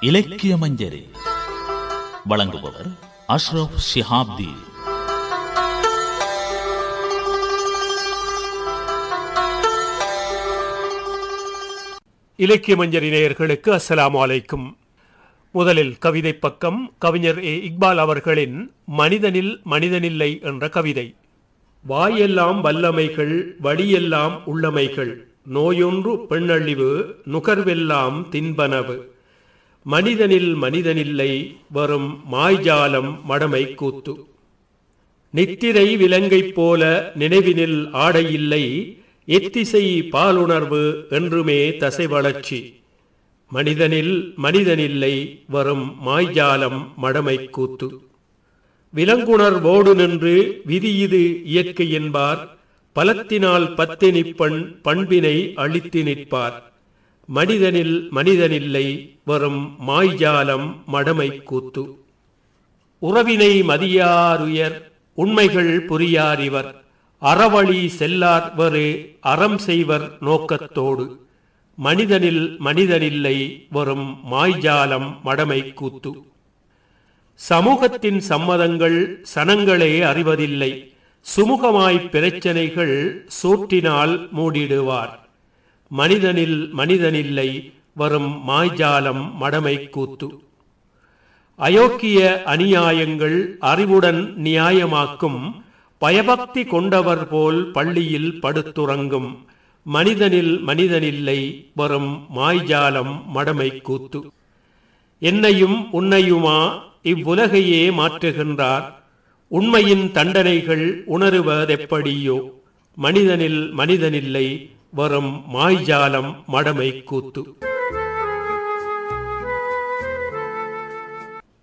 இலக்கிய மஞ்சரி. வழங்குபவர் அஷ்ரப் ஷிஹாப்தி. இலக்கிய மஞ்சரி நேயர்களுக்கு அஸ்லாம் அலைக்கும். முதலில் கவிதை பக்கம் கவிஞர் ஏ இக்பால் அவர்களின் மனிதனில் மனிதனில்லை என்ற கவிதை. வாயெல்லாம் வல்லமைகள் வழியெல்லாம் உள்ளமைகள் நோயொன்று பெண்ணழிவு நுகர்வெல்லாம் தின்பனவு. மனிதனில் மனிதனில்லை வரும் மாய்ஜாலம் மடமை கூத்து. நித்திரை விலங்கைப் போல நினைவினில் ஆடையில்லை எத்திசை பாலுணர்வு என்றுமே தசை வளர்ச்சி. மனிதனில் மனிதனில்லை வரும் மாய்ஜாலம் மடமை கூத்து. விலங்குணர்வோடு நின்று விதி இது இயற்கை என்பார் பலத்தினால் பத்தினிப்பண் பண்பினை அழித்து நிற்பார். மனிதனில் மனிதனில்லை வரும் மாய்ஜாலம் மடமை கூத்து. உறவினை மதியாருயர் உண்மைகள் புரியார் இவர் அறவழி செல்லார் வரு அறம் செய்வர் நோக்கத்தோடு. மனிதனில் மனிதனில்லை வரும் மாய்ஜாலம் மடமை கூத்து. சமூகத்தின் சம்மதங்கள் சனங்களே அறிவதில்லை. சுமூகமாய்ப் பிரச்சனைகள் சூட்டினால் மூடிடுவார். மனிதனில் மனிதனில்லை வரும் மாய்ஜாலம் மடமை கூத்து. அயோக்கிய அநியாயங்கள் அறிவுடன் நியாயமாக்கும் பயபக்தி கொண்டவர் போல் பள்ளியில் படுத்துறங்கும் மனிதனில் மனிதனில்லை வரும் மாய்ஜாலம் மடமை கூத்து. என்னையும் உன்னையுமா இவ்வுலகையே மாற்றுகின்றார். உண்மையின் தண்டனைகள் உணருவதெப்படியோ? மனிதனில் மனிதனில்லை வரும் மாய்ஜாலம் மடமை கூத்து.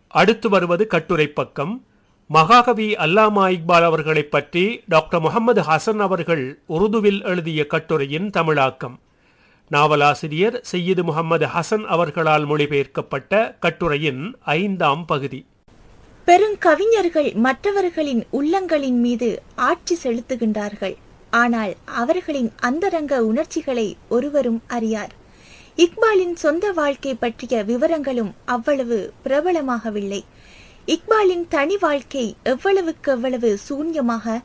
அடுத்து வருவது கட்டுரை பக்கம். மகாகவி அல்லாமா இக்பால் அவர்களைப் பற்றி டாக்டர் முகமது ஹசன் அவர்கள் உருதுவில் எழுதிய கட்டுரையின் தமிழாக்கம். நாவலாசிரியர் செய்யது முகமது ஹசன் அவர்களால் மொழிபெயர்க்கப்பட்ட கட்டுரையின் ஐந்தாம் பகுதி. பெருங்கவிஞர்கள் மற்றவர்களின் உள்ளங்களின் மீது ஆட்சி செலுத்துகின்றார்கள். ஆனால் அவர்களின் அந்தரங்க உணர்ச்சிகளை ஒருவரும் அறியார். இக்பாலின் சொந்த வாழ்க்கை பற்றிய விவரங்களும் அவ்வளவு பிரபலமாகவில்லை. இக்பாலின் தனி வாழ்க்கை எவ்வளவுக்கு எவ்வளவு சூன்யமாக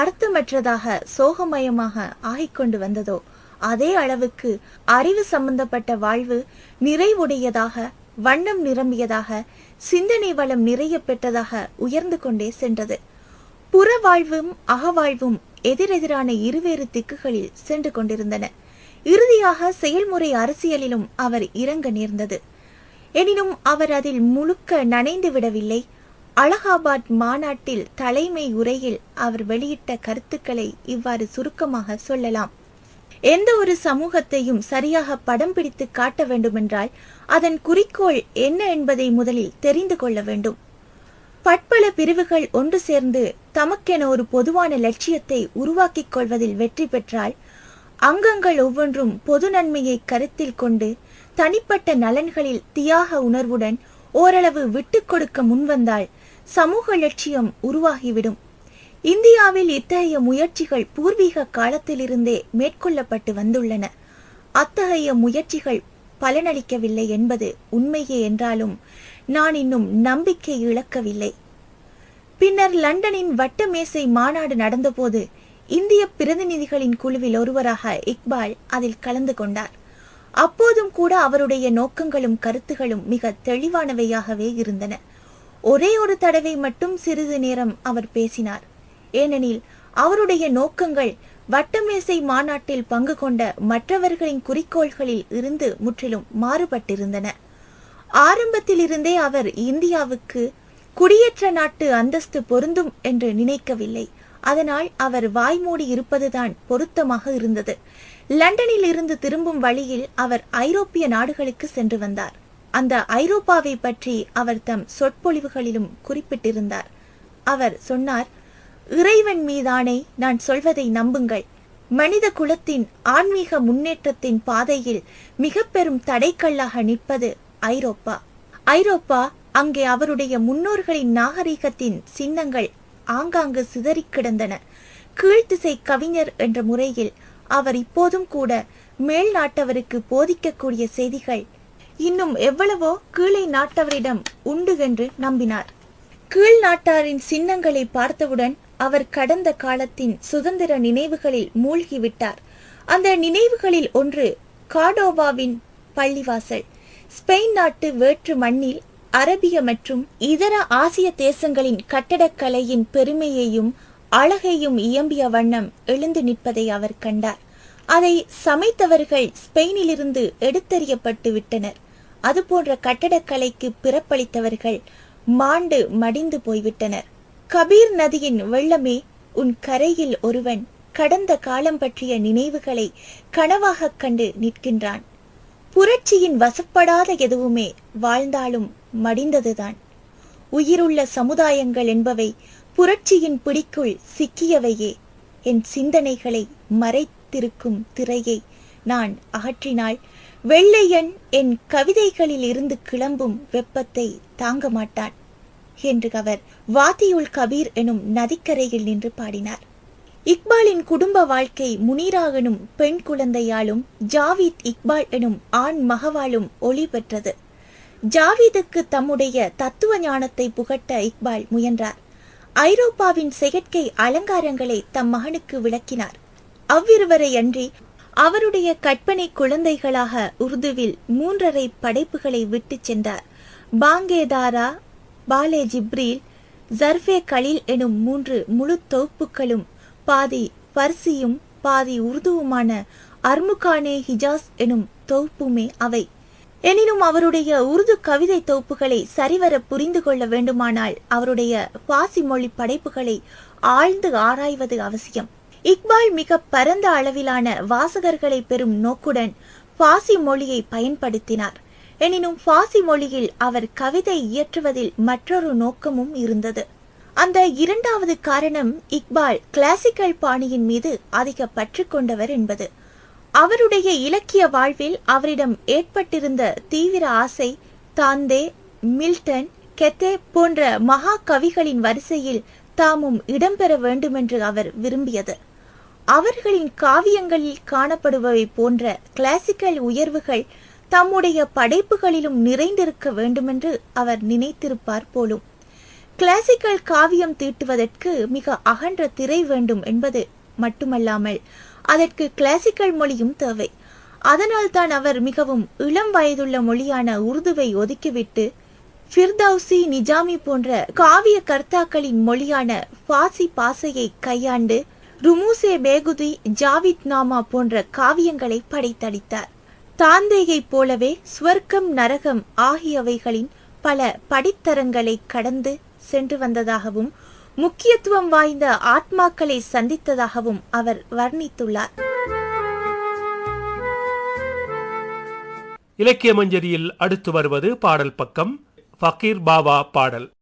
அர்த்தமற்றதாக சோகமயமாக ஆகிக்கொண்டு வந்ததோ அதே அளவுக்கு அறிவு சம்பந்தப்பட்ட வாழ்வு நிறைவுடையதாக வண்ணம் நிரம்பியதாக சிந்தனை வளம் நிறைய பெற்றதாக உயர்ந்து கொண்டே சென்றது. புறவாழ்வும் அகவாழ்வும் எதிரெதிரான இருவேறு திக்குகளில் சென்று கொண்டிருந்தன. இறுதியாக செயல்முறை அரசியலிலும் அவர் இறங்க நேர்ந்தது. எனினும் அவர் அதில் முழுக்க நனைந்து விடவில்லை. அலகாபாத் மாநாட்டில் தலைமை உரையில் அவர் வெளியிட்ட கருத்துக்களை இவ்வாறு சுருக்கமாக சொல்லலாம். எந்த ஒரு சமூகத்தையும் சரியாக படம் பிடித்து காட்ட வேண்டுமென்றால் அதன் குறிக்கோள் என்ன என்பதை முதலில் தெரிந்து கொள்ள வேண்டும். பட்பல பிரிவுகள் ஒன்று சேர்ந்து தமக்கென ஒரு பொதுவான லட்சியத்தை உருவாக்கிக் கொள்வதில் வெற்றி பெற்றால் அங்கங்கள் ஒவ்வொன்றும் பொது நன்மையை கருத்தில் கொண்டு தனிப்பட்ட நலன்களில் தியாக உணர்வுடன் ஓரளவு விட்டு கொடுக்க முன்வந்தால் சமூக லட்சியம் உருவாகிவிடும். இந்தியாவில் இத்தகைய முயற்சிகள் பூர்வீக காலத்திலிருந்தே மேற்கொள்ளப்பட்டு வந்துள்ளன. அத்தகைய முயற்சிகள் பலனளிக்கவில்லை என்பது உண்மையே என்றாலும் நான் இன்னும் நம்பிக்கை இழக்கவில்லை. பின்னர் லண்டனின் வட்டமேசை மாநாடு நடந்தபோது இந்திய பிரதிநிதிகளின் குழுவில் ஒருவராக இக்பால் அதில் கலந்து கொண்டார். அப்போதும் கூட அவருடைய நோக்கங்களும் கருத்துகளும் மிக தெளிவானவையாகவே இருந்தன. ஒரே ஒரு தடவை மட்டும் சிறிது நேரம் அவர் பேசினார். ஏனெனில் அவருடைய நோக்கங்கள் வட்டமேசை மாநாட்டில் பங்கு கொண்ட மற்றவர்களின் குறிக்கோள்களில் இருந்து முற்றிலும் மாறுபட்டிருந்தன. ஆரம்பத்திலிருந்தே அவர் இந்தியாவுக்கு குடியேற்ற நாட்டு அந்தஸ்து பொருந்தும் என்று நினைக்கவில்லை. அதனால் அவர் வாய்மூடி இருப்பதுதான் பொருத்தமாக இருந்தது. லண்டனில் இருந்து திரும்பும் வழியில் அவர் ஐரோப்பிய நாடுகளுக்கு சென்று வந்தார். அந்த ஐரோப்பாவை பற்றி அவர் தம் சொற்பொழிவுகளிலும் குறிப்பிட்டிருந்தார். அவர் சொன்னார் இறைவன் மீதானே நான் சொல்வதை நம்புங்கள். மனித குலத்தின் ஆன்மீக முன்னேற்றத்தின் பாதையில் மிக பெரும் தடைக்கல்லாக நிற்பது ஐரோப்பா. ஐரோப்பா அங்கே அவருடைய முன்னோர்களின் நாகரிகத்தின் சின்னங்கள் ஆங்காங்கு சிதறிக் கிடந்தன. கீழ்த்திசை கவிஞர் என்ற முறையில் அவர் இப்போதும் கூட மேல் நாட்டவருக்கு போதிக்கக்கூடிய செய்திகள் இன்னும் எவ்வளவோ கீழை நாட்டவரிடம் உண்டு என்று நம்பினார். கீழ் நாட்டாரின் சின்னங்களை பார்த்தவுடன் அவர் கடந்த காலத்தின் சுதந்திர நினைவுகளில் மூழ்கிவிட்டார் அந்த நினைவுகளில் ஒன்று காடோவாவின் பள்ளிவாசல். ஸ்பெயின் நாட்டு வேற்று மண்ணில் அரபிய மற்றும் இதர ஆசிய தேசங்களின் கட்டடக்கலையின் பெருமையையும் அழகையும் இயம்பிய வண்ணம் எழுந்து நிற்பதை அவர் கண்டார். அதை சமைத்தவர்கள் ஸ்பெயினிலிருந்து எடுத்தறியப்பட்டு விட்டனர். அதுபோன்ற கட்டடக்கலைக்கு பிறப்பளித்தவர்கள் மாண்டு மடிந்து போய்விட்டனர். கபீர் நதியின் வெள்ளமே உன் கரையில் ஒருவன் கடந்த காலம் பற்றிய நினைவுகளை கனவாகக் கண்டு நிற்கின்றான். புரட்சியின் வசப்படாத எதுவுமே வாழ்ந்தாலும் மடிந்ததுதான். உயிருள்ள சமுதாயங்கள் என்பவை புரட்சியின் பிடிக்குள் சிக்கியவையே. என் சிந்தனைகளை மறைத்திருக்கும் திரையை நான் அகற்றினால் வெள்ளையன் என் கவிதைகளில் இருந்து கிளம்பும் வெப்பத்தை தாங்க மாட்டான் என்று அவர் வாத்தியுல் கபீர் எனும் நதிக்கரையில் நின்று பாடினார். இக்பாலின் குடும்ப வாழ்க்கை முனீரா எனும் பெண் குழந்தையாலும் ஜாவித் இக்பால் எனும் ஆண் மகவாலும் ஒளி பெற்றது. ஜாவீதுக்கு தம்முடைய தத்துவ ஞானத்தை புகட்ட இக்பால் முயன்றார். ஐரோப்பாவின் செயற்கை அலங்காரங்களை தம் மகனுக்கு விளக்கினார். அவ்விருவரை அன்றி அவருடைய கற்பனை குழந்தைகளாக உருதுவில் மூன்றரை படைப்புகளை விட்டுச் சென்றார். பாங்கேதாரா பாலே ஜிப்ரீல் ஜர்ஃபே கலீல் எனும் மூன்று முழு தொகுப்புகளும் பாதி பர்சியும் பாதி உருதுவுமான அர்முகானே ஹிஜாஸ் எனும் தொகுப்புமே அவை. எனினும் அவருடைய உருது கவிதை தொகுப்புகளை சரிவர புரிந்து கொள்ள வேண்டுமானால் அவருடைய பாசி மொழி படைப்புகளை ஆழ்ந்து ஆராய்வது அவசியம். இக்பால் மிக பரந்த அளவிலான வாசகர்களை பெறும் நோக்குடன் பாசி மொழியை பயன்படுத்தினார். எனினும் பாசி மொழியில் அவர் கவிதை இயற்றுவதில் மற்றொரு நோக்கமும் இருந்தது. அந்த இரண்டாவது காரணம் இக்பால் கிளாசிக்கல் பாணியின் மீது அதிக பற்று கொண்டவர் என்பது. அவருடைய இலக்கிய வாழ்வில் அவரிடம் ஏற்பட்டிருந்த தீவிர ஆசை தாந்தே மில்டன் கெத்தே போன்ற மகா கவிகளின் வரிசையில் தாமும் இடம்பெற வேண்டுமென்று அவர் விரும்பியது. அவர்களின் காவியங்களில் காணப்படுபவை போன்ற கிளாசிக்கல் உயர்வுகள் தம்முடைய படைப்புகளிலும் நிறைந்திருக்க வேண்டுமென்று அவர் நினைத்திருப்பார் போலும். கிளாசிக்கல் காவியம் தீட்டுவதற்கு மிக அகன்ற திரை வேண்டும் என்பது மட்டுமல்லாமல் அதற்கு கிளாசிக்கல் மொழியும் தேவை. அதனால்தான் அவர் மிகவும் இளம் வயதுள்ள மொழியான உருதுவை ஒதுக்கிவிட்டு ஃபிர்தௌசி நிஜாமி போன்ற காவிய கர்த்தாக்களின் மொழியான பாசி பாசையை கையாண்டு ருமூசே பேகுதி ஜாவித் நாமா போன்ற காவியங்களை படைத்தளித்தார் தாந்தேயைப் போலவே ஸ்வர்க்கம் நரகம் ஆகியவைகளின் பல படித்தரங்களை கடந்து சென்று வந்ததாகவும் முக்கியத்துவம் வாய்ந்த ஆத்மாக்களை சந்தித்ததாகவும் அவர் வர்ணித்துள்ளார். இலக்கிய மஞ்சரியில் அடுத்து வருவது பாடல் பக்கம். ஃபக்கீர் பாபா பாடல்.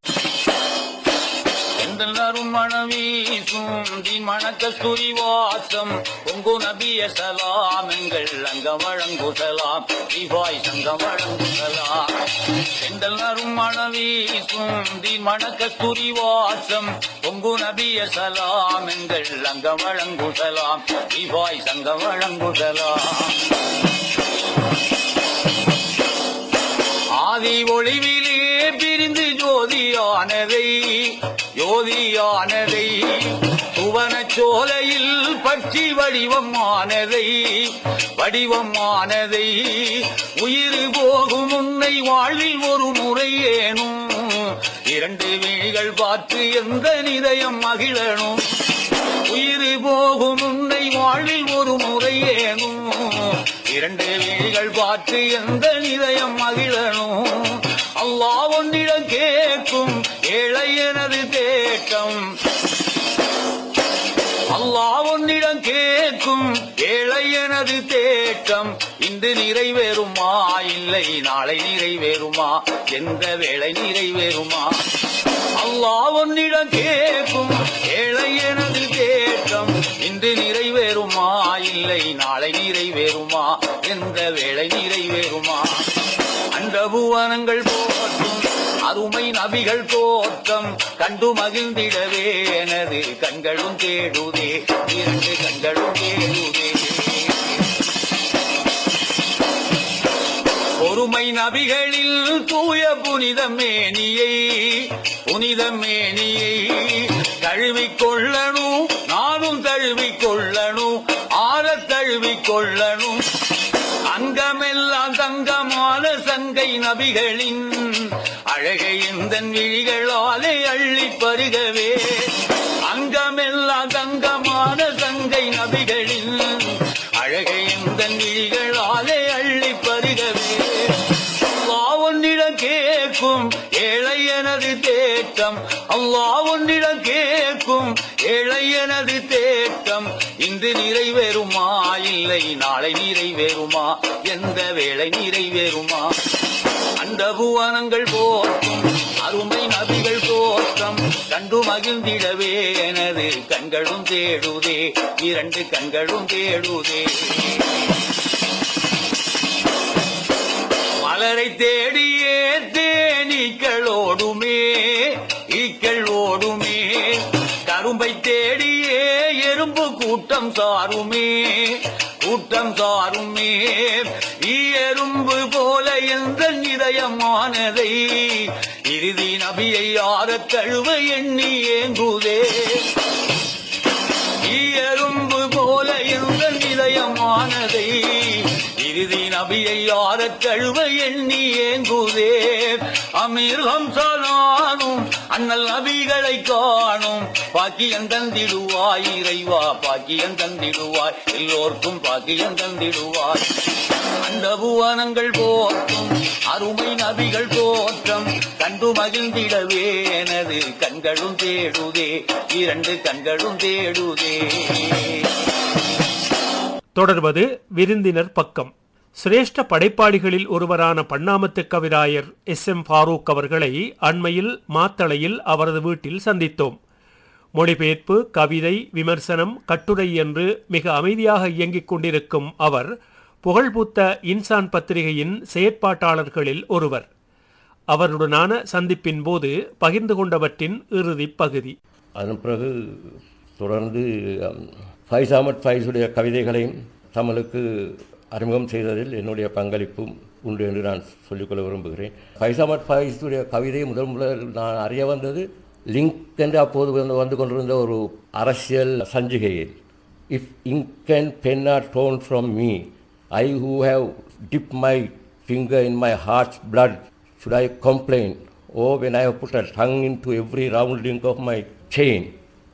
எந்தெல்லாரும் மணவீசும் தீன் மணக்கஸ்தூரி வாசம் பொங்கு நபிய சலாம் எங்கள் அங்க வழங்குசலாம் தீபாய் சங்க வழங்குசலாம் எந்தெல்லாரும் மணவீசும் தீன் மணக்கஸ்தூரி வாசம் பொங்கு நபிய சலாம் எங்கள் அங்க வழங்குசலாம் தீபாய் சங்க வழங்குசலாம் ஆதி ஒளிவி பிரிந்து ஜோதியானதை ஜோதியானதை சுவன சோலையில் பட்சி வடிவமானதை வடிவமானதை உயிர் போகும் உன்னை வாழ்வில் ஒரு முறை ஏனும் இரண்டு விழிகள் பார்த்து எந்த நிதயம் மகிழனும். உயிர் போகும் உன்னை வாழ்வில் ஒரு முறை ஏனும் இரண்டு விழிகள் பார்த்து எந்த நிதயம் மகிழனும். அல்லா ஒன்றிடம் கேட்கும் ஏழை எனது தேட்டம். அல்லா ஒன்றிடம் கேட்கும் ஏழை எனது தேட்டம். இன்று நிறைவேறுமா? இல்லை நாளை நிறைவேறுமா? எந்த வேளை நிறைவேறுமா? அல்லா ஒன்றிடம் கேட்கும் ஏழை எனது தேட்டம். இன்று நிறைவேறுமா? இல்லை நாளை நிறைவேறுமா? எந்த வேளை நிறைவேறுமா? புவனங்கள் போற்றும் அருமை நபிகள் தோற்றம் கண்டு மகிழ்ந்திடவே எனது கண்களும் தேடுதே இரண்டு கண்களும் தேடுதே. பொறுமை நபி புனித மேனியை புனித மேனியை தழுவிக் கொள்ளணும் நானும் தழுவிக்கொள்ளணும் ஆற தழுவிக்கொள்ளணும் நபிகளின் அழகை எந்தன் விழிகளாலே அள்ளி பருகவே? இன்று நிறைவேறுமா? இல்லை நாளை நிறைவேறுமா? எந்த வேளை நிறைவேறுமா? அந்த புவனங்கள் போற்றும் அருமை நபிகள் தோற்றம் கண்டு மகிழ்ந்திடவே எனது கண்களும் தேடுதே இரண்டு கண்களும் தேடுதே. மலரை தேடியே தேனீக்கள் ஓடுமே ஈக்கள் ஓடுமே கரும்பை தேடியே எறும்பு கூட்டம் சாருமே கூட்டம் சாருமே. எறும்பு போல எந்த இதயமானதை இறுதி நபியை ஆறத் தழுவ எண்ணிய. நபியை எண்ணி ஏங்குதே. அமீர் ஹம்சனானும் அண்ணல் நபிகளை காணும். பாக்கியம் தந்திடுவாய் இறைவா பாக்கியம் தந்திடுவாய். எல்லோர்க்கும் பாக்கியம் தந்திடுவாய். அந்த புவனங்கள் போற்றும் அருமை நபிகள் போற்றம். கண்டு மகிழ்ந்திடவே எனது கண்களும் தேடுதே இரண்டு கண்களும் தேடுதே. தொடர்வது விருந்தினர் பக்கம். சிரேஷ்ட படைப்பாளிகளில் ஒருவரான பண்ணாமத்து கவிராயர் எஸ். எம். ஃபாரூக் அவர்களை அண்மையில் மாத்தளையில் அவரது வீட்டில் சந்தித்தோம். மொழிபெயர்ப்பு கவிதை விமர்சனம் கட்டுரை என்று மிக அமைதியாக இயங்கிக் கொண்டிருக்கும் அவர் புகழ்பூத்த இன்சான் பத்திரிகையின் செயற்பாட்டாளர்களில் ஒருவர். அவருடனான சந்திப்பின் போது பகிர்ந்து கொண்டவற்றின் இறுதி பகுதி. அதன் பிறகு தொடர்ந்து ஃபைஸ் அகமத் ஃபைஸுடைய கவிதைகளையும் தமிழுக்கு அறிமுகம் செய்ததில் என்னுடைய பங்களிப்பும் உண்டு என்று நான் சொல்லிக்கொள்ள விரும்புகிறேன். ஃபைஸ் ஃபைஸுடைய கவிதை முதல் முதல் நான் அறிய வந்தது லிங்க் என்று அப்போது வந்து வந்து கொண்டிருந்த ஒரு அரசியல் சஞ்சிகையில். If ink and pen are torn from me I who have dip my finger in my heart's blood should I complain? Oh, when I have put a tongue into every round link of my chain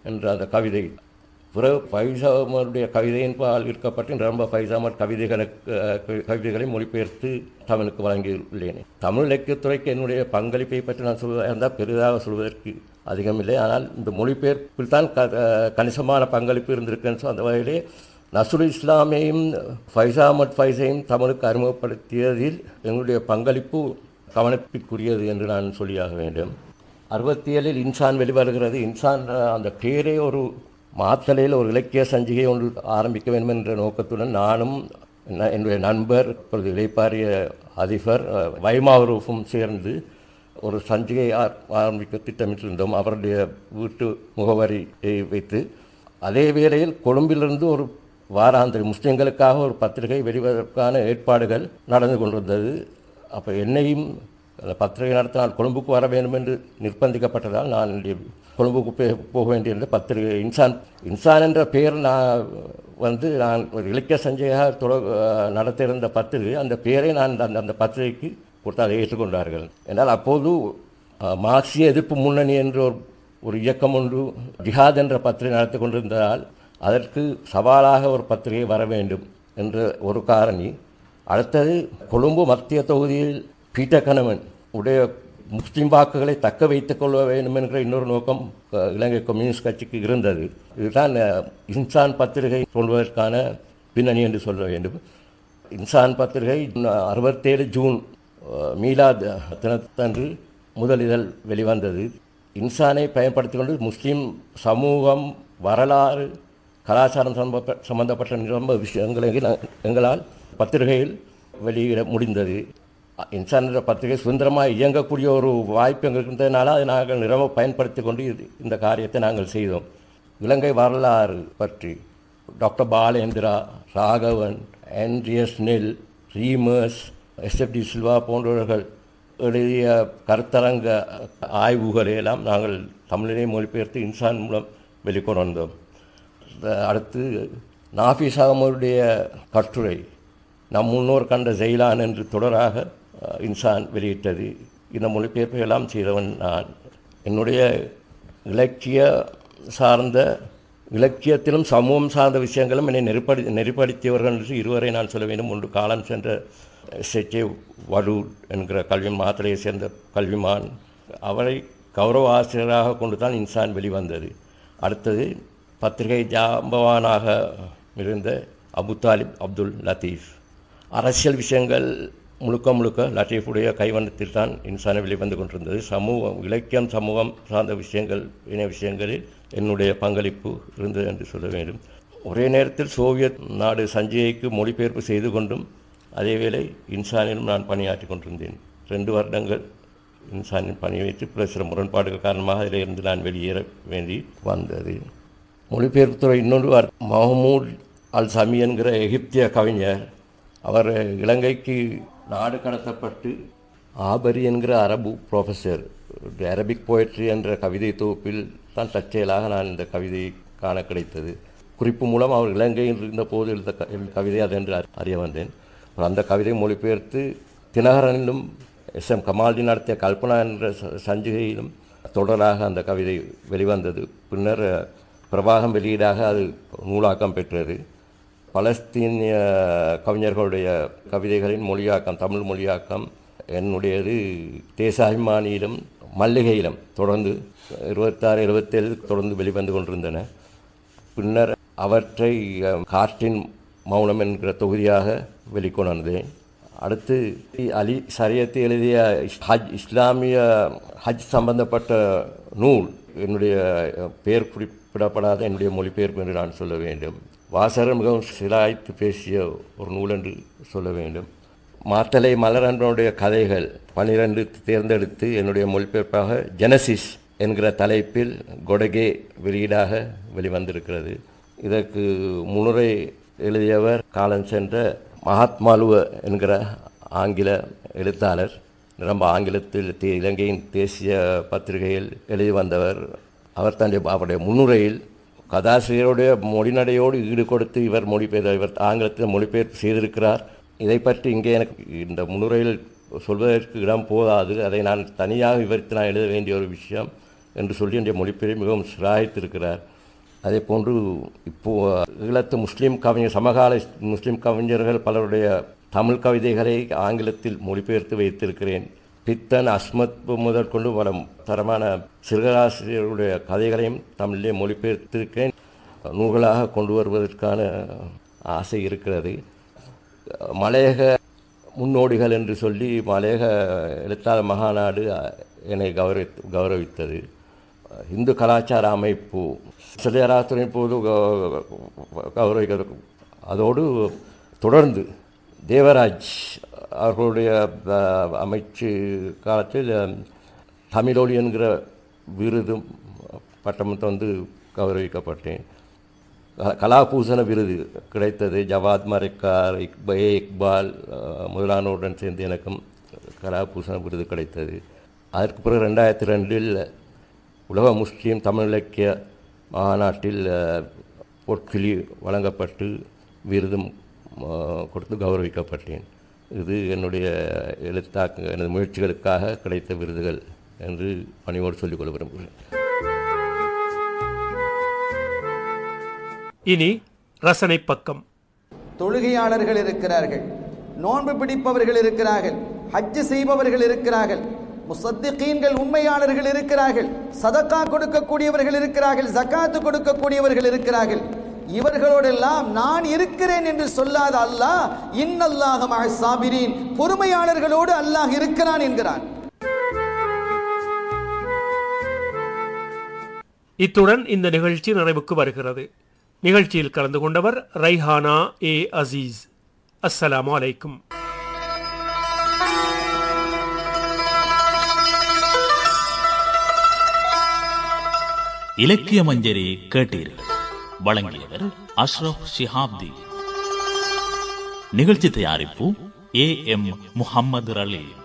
என்ற அந்த கவிதை. பிறகு பைசாமருடைய கவிதையின் பால் இருக்கப்பட்டு ரொம்ப பைசாமர் கவிதைகளுக்கு கவிதைகளை மொழிபெயர்த்து தமிழுக்கு வழங்கியுள்ளேன். தமிழ் இலக்கியத்துறைக்கு என்னுடைய பங்களிப்பை பற்றி நான் சொல்வதாக இருந்தால் பெரிதாக சொல்வதற்கு அதிகமில்லை ஆனால் இந்த மொழிபெயர்ப்பில் தான் க கணிசமான பங்களிப்பு இருந்திருக்குன்னு அந்த வகையிலே நசுல் இஸ்லாமையும் ஃபைசா அஹமத் தமிழுக்கு அறிமுகப்படுத்தியதில் எங்களுடைய பங்களிப்பு கவனிப்பிற்குரியது என்று நான் சொல்லியாக வேண்டும். அறுபத்தி ஏழில் இன்சான் வெளிவருகிறது. இன்சான் அந்த பேரே ஒரு மாத்தலையில் ஒரு இலக்கிய சஞ்சிகை ஒன்று ஆரம்பிக்க வேண்டும் என்ற நோக்கத்துடன் நானும் என்னுடைய நண்பர் இப்பொழுது இளைப்பாறிய அதிபர் வைமாவரூஃபும் சேர்ந்து ஒரு சஞ்சிகை ஆரம்பிக்க திட்டமிட்டிருந்தோம். அவருடைய வீட்டு முகவரியை வைத்து அதே வேளையில் கொழும்பிலிருந்து ஒரு வாராந்திர முஸ்லீம்களுக்காக ஒரு பத்திரிகை வெளிவதற்கான ஏற்பாடுகள் நடந்து கொண்டிருந்தது. அப்போ என்னையும் அந்த பத்திரிகை நடத்தினால் கொழும்புக்கு வர வேண்டும் என்று நிர்பந்திக்கப்பட்டதால் நான் என்னுடைய கொழும்புக்கு போக வேண்டியிருந்த பத்திரிகை இன்சான் இன்சான் என்ற பெயர் நான் வந்து நான் ஒரு இலக்கிய சஞ்சையாக தொட நடத்தியிருந்த பத்திரிகை அந்த பெயரை நான் அந்த அந்த பத்திரிகைக்கு கொடுத்து அதை ஏற்றுக்கொண்டார்கள். என்றால் அப்போது மார்க்சிய எதிர்ப்பு முன்னணி என்ற ஒரு ஒரு இயக்கம் ஒன்று ஜிஹாத் என்ற பத்திரிகை நடத்தி கொண்டிருந்ததால் அதற்கு சவாலாக ஒரு பத்திரிகை வர வேண்டும் என்ற ஒரு காரணி. அடுத்தது கொழும்பு மத்திய தொகுதியில் பீட்டர் கணவன் உடைய முஸ்லீம் வாக்குகளை தக்க வைத்துக் கொள்ள வேண்டும் என்கிற இன்னொரு நோக்கம் இலங்கை கம்யூனிஸ்ட் கட்சிக்கு இருந்தது. இதுதான் இன்சான் பத்திரிகை சொல்வதற்கான பின்னணி என்று சொல்ல வேண்டும். இன்சான் பத்திரிகை அறுபத்தேழு ஜூன் மீலா தினத்தன்று தினத்தன்று முதலிதழ் வெளிவந்தது. இன்சானை பயன்படுத்தி கொண்டு முஸ்லீம் சமூகம் வரலாறு கலாச்சாரம் சம்பப்ப சம்பந்தப்பட்ட நிரம்ப விஷயங்களை எங்களால் பத்திரிகையில் வெளியிட முடிந்தது. அ- இன்சான் என்ற பத்திரிகை சுதந்திரமாக இயங்கக்கூடிய ஒரு வாய்ப்பு எங்களுக்கு இருந்ததுனால அதை நாங்கள் நிரம்ப பயன்படுத்தி கொண்டு இது- இந்த காரியத்தை நாங்கள் செய்தோம். இலங்கை வரலாறு பற்றி டாக்டர் பாலேந்திரா ராகவன் ஆண்ட்ரியஸ் நெல் ரீமர்ஸ் எஸ்எஃப்டி சில்வா போன்றவர்கள் எழுதிய கருத்தரங்க ஆய்வுகளை எல்லாம் நாங்கள் தமிழிலே மொழிபெயர்த்து இன்சான் மூலம் வெளிக்கொண்டு வந்தோம். அடுத்து நாஃபிஸ் அகமருடைய கட்டுரை நம் முன்னோர் கண்ட ஜெயிலான் என்று தொடராக இன்சான் வெளியிட்டது. இந்த மொழிபெயர்ப்பையெல்லாம் செய்தவன் நான். என்னுடைய இலக்கிய சார்ந்த இலக்கியத்திலும் சமூகம் சார்ந்த விஷயங்களும் என்னை நெருப்படி நெருப்படுத்தியவர்கள் என்று இருவரை நான் சொல்ல வேண்டும். ஒன்று காலம் சென்ற செச்சே வடு என்கிற கல்வி மாத்திரையை சேர்ந்த கல்விமான். அவரை கௌரவ ஆசிரியராக கொண்டு தான் இன்சான் வெளிவந்தது. அடுத்தது பத்திரிகை ஜாம்பவானாக இருந்த அபு தாலிப் அப்துல் லத்தீஃப் அரசியல் விஷயங்கள் முழுக்க முழுக்க லத்தீஃபுடைய கைவண்ணத்தில் தான் இன்சான வெளிவந்து கொண்டிருந்தது. சமூகம் இலக்கியம் சமூகம் சார்ந்த விஷயங்கள் இணைய விஷயங்களில் என்னுடைய பங்களிப்பு இருந்தது என்று சொல்ல வேண்டும். ஒரே நேரத்தில் சோவியத் நாடு சஞ்சய்க்கு மொழிபெயர்ப்பு செய்து கொண்டும் அதேவேளை இன்சானிலும் நான் பணியாற்றி கொண்டிருந்தேன். ரெண்டு வருடங்கள் இன்சானின் பணி வைத்து பிற சில முரண்பாடுகள் காரணமாக அதிலிருந்து நான் வெளியேற வேண்டி வந்தது. மொழிபெயர்ப்புத்துறை இன்னொரு வார் அல் சமி என்கிற எகிப்திய கவிஞர். அவர் இலங்கைக்கு நாடு கடத்தப்பட்டு ஆபரி என்கிற அரபு ப்ரொஃபஸர் அரபிக் போயட்ரி என்ற கவிதை தொகுப்பில் தான் தற்செயலாக நான் இந்த கவிதையை காண கிடைத்தது. குறிப்பு மூலம் அவர் இலங்கையில் இருந்தபோது எழுத கவிதை அது என்று அறிய வந்தேன். அந்த கவிதை மொழிபெயர்த்து தினகரனிலும் எஸ் எம் கமால்ஜி நடத்திய கல்பனா என்ற ச- சஞ்சிகையிலும் தொடராக அந்த கவிதை வெளிவந்தது. பின்னர் பிரபாகம் வெளியீடாக அது நூலாக்கம் பெற்றது. பலஸ்தீனிய கவிஞர்களுடைய கவிதைகளின் மொழியாக்கம் தமிழ் மொழியாக்கம் என்னுடையது தேசாபிமானியிலும் மல்லிகையிலும் தொடர்ந்து இருபத்தாறு இருபத்தேழு தொடர்ந்து வெளிவந்து கொண்டிருந்தன. பின்னர் அவற்றை காற்றின் மௌனம் என்கிற தொகுதியாக வெளிக்கொணர்ந்தேன். அடுத்து அலி சரியத்து எழுதிய ஹஜ் இஸ்லாமிய ஹஜ் சம்பந்தப்பட்ட நூல் என்னுடைய பெயர் குறிப்பிடப்படாத என்னுடைய மொழிபெயர்ப்பு என்று நான் சொல்ல வேண்டும். வாசகர் மிகவும் சிலாய்த்து பேசிய ஒரு நூல் என்று சொல்ல வேண்டும். மாத்தலை மலரன்றனுடைய கதைகள் பனிரெண்டு தேர்ந்தெடுத்து என்னுடைய மொழிபெயர்ப்பாக ஜெனசிஸ் என்கிற தலைப்பில் கொடகே வெளியீடாக வெளிவந்திருக்கிறது. இதற்கு முன்னுரை எழுதியவர் காலம் சென்ற மகாத்மாலுவ என்கிற ஆங்கில எழுத்தாளர் ரொம்ப ஆங்கிலத்தில் தே- இலங்கையின் தேசிய பத்திரிகையில் எழுதி வந்தவர். அவர் தன்னுடைய அவருடைய முன்னுரையில் கதாசிரியருடைய மொழிநடையோடு ஈடு கொடுத்து இவர் மொழிபெயர் இவர் ஆங்கிலத்தில் மொழிபெயர்ப்பு செய்திருக்கிறார். இதை பற்றி இங்கே எனக்கு இந்த முன்னுரையில் சொல்வதற்கு இடம் போதாது. அதை நான் தனியாக விவரித்து நான் எழுத வேண்டிய ஒரு விஷயம் என்று சொல்லி என்னுடைய மொழிபெயரை மிகவும் சிராய்த்திருக்கிறார். அதே போன்று இப்போது ஈழத்து முஸ்லீம் கவிஞர் சமகால முஸ்லீம் கவிஞர்கள் பலருடைய தமிழ் கவிதைகளை ஆங்கிலத்தில் மொழிபெயர்த்து வைத்திருக்கிறேன். பித்தன் அஸ்மத் முதற்கொண்டு பல தரமான சிறுகராசிரியர்களுடைய கதைகளையும் தமிழிலே மொழிபெயர்த்திருக்கேன் நூல்களாக கொண்டு வருவதற்கான ஆசை இருக்கிறது. மலையக முன்னோடிகள் என்று சொல்லி மலையக எழுத்தாளர் மகாநாடு என்னை கௌரவி கௌரவித்தது. இந்து கலாச்சார அமைப்பு சிலையராத்துறை போது கௌரவிக்கிறது அதோடு தொடர்ந்து தேவராஜ் அவர்களுடைய அமைச்சு காலத்தில் தமிழொழி தமிழொலி என்கிற விருதும் பட்டம் தந்து கௌரவிக்கப்பட்டேன். க- கலாபூசண விருது கிடைத்தது. ஜவாத் மரைக்கார் இக்பே இக்பால் முதலானோருடன் சேர்ந்து எனக்கும் கலாபூசண விருது கிடைத்தது. அதற்கு பிறகு ரெண்டாயிரத்தி ரெண்டில் உலக முஸ்லீம் தமிழ் இலக்கிய மாநாட்டில் பொற்கிளி வழங்கப்பட்டு விருதும் கொடுத்து கௌரவிக்கப்பட்டேன். இது என்னுடைய எழுத்தாக்க எனது முயற்சிகளுக்காக கிடைத்த விருதுகள் என்று பணிவோடு சொல்லிக்கொள்ள விரும்புகிறேன். இனி ரசனை பக்கம். தொழுகையாளர்கள் இருக்கிறார்கள் நோன்பு பிடிப்பவர்கள் இருக்கிறார்கள் ஹஜ்ஜு செய்பவர்கள் இருக்கிறார்கள் முசத்திகீன்கள் உண்மையாளர்கள் இருக்கிறார்கள் சதக்கா கொடுக்கக்கூடியவர்கள் இருக்கிறார்கள் ஜக்காத்து கொடுக்கக்கூடியவர்கள் இருக்கிறார்கள். இவர்களோடெல்லாம் நான் இருக்கிறேன் என்று சொல்லாத அல்லாஹ் இன்னல்லாஹ மஅ சாபிரீன் பொறுமையாளர்களோடு அல்லாஹ் இருக்கிறான் என்கிறான். இத்துடன் இந்த நிகழ்ச்சி நிறைவுக்கு வருகிறது. நிகழ்ச்சியில் கலந்து கொண்டவர் ரைஹானா ஏ அசீஸ். அஸ்ஸலாமு அலைக்கும். இலக்கிய மஞ்சரி கேட்டீர்கள். வழங்கியவர் அஷ்ரப் ஷிஹாப்தி நிகழ்ச்சி தயாரிப்பு ஏ எம் முஹம்மது ரலீம்